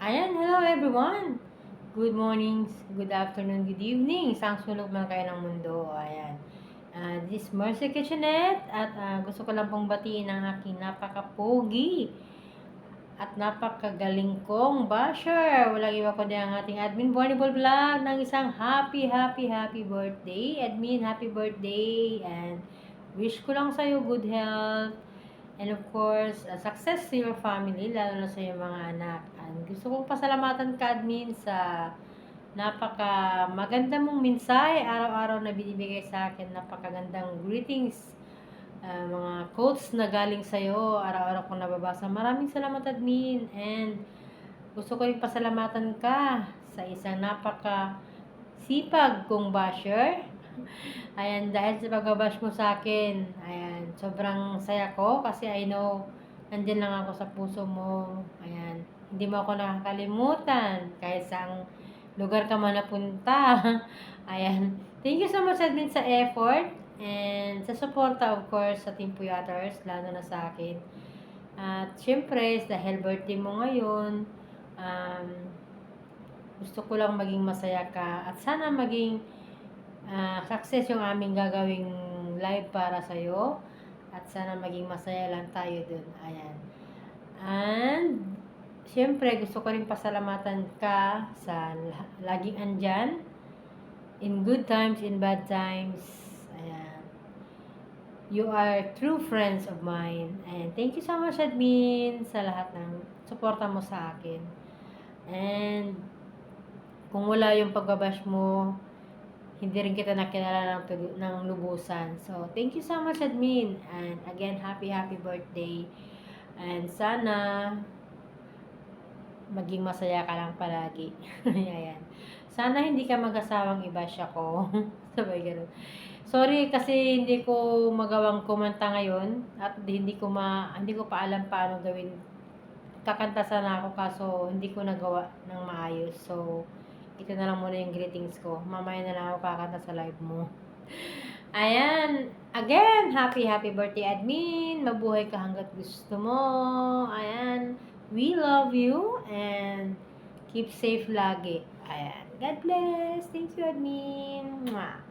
Ayan, hello everyone! Good morning, good afternoon, good evening. Isang sulok man kayo ng mundo. Ayan. Uh, this is Mercy Kitchenette at ah, gusto ko lang pong batiin ang aking napaka-pogi at napakagaling kong basher. Walang iba kundi ang ating admin Bornable Vlog ng isang happy, happy, happy birthday. Admin, happy birthday and wish ko lang sa'yo good health And of course, uh, success to your family, lalo na sa iyong mga anak. And gusto kong pasalamatan ka, admin, sa napaka maganda mong mensahe araw-araw na binibigay sa akin. Napakagandang greetings, uh, mga quotes na galing sa iyo, araw-araw kong nababasa. Maraming salamat, admin. And gusto ko rin pasalamatan ka sa isang napaka sipag kong basher. Ayan, dahil sa pagbabash mo sa akin, ayan, sobrang saya ko kasi I know, nandyan lang ako sa puso mo. Ayan, hindi mo ako nakakalimutan kahit saang lugar ka man napunta. ayan, thank you so much admin sa effort and sa suporta of course sa Team Puyaters, lalo na sa akin. At syempre, dahil birthday mo ngayon, um, gusto ko lang maging masaya ka at sana maging ah, success yung aming gagawing live para sa'yo. At sana maging masaya lang tayo dun. Ayan. And, syempre, gusto ko rin pasalamatan ka sa la- laging andyan. In good times, in bad times. Ayan. You are true friends of mine. And thank you so much, admin, sa lahat ng suporta mo sa akin. And, kung wala yung pagbabash mo, hindi rin kita nakilala ng, ng lubusan. So, thank you so much, admin. And again, happy, happy birthday. And sana, maging masaya ka lang palagi. Ayan. Sana hindi ka mag-asawang i-bash ako. Sabay ganun. Sorry kasi hindi ko magawang kumanta ngayon at hindi ko ma hindi ko pa alam paano gawin. Kakanta sana ako kaso hindi ko nagawa ng maayos. So, ito na lang muna yung greetings ko. Mamaya na lang ako kakanta sa live mo. Ayan. Again, happy, happy birthday, admin. Mabuhay ka hanggat gusto mo. Ayan. We love you and keep safe lagi. Ayan. God bless. Thank you, admin. Mwah.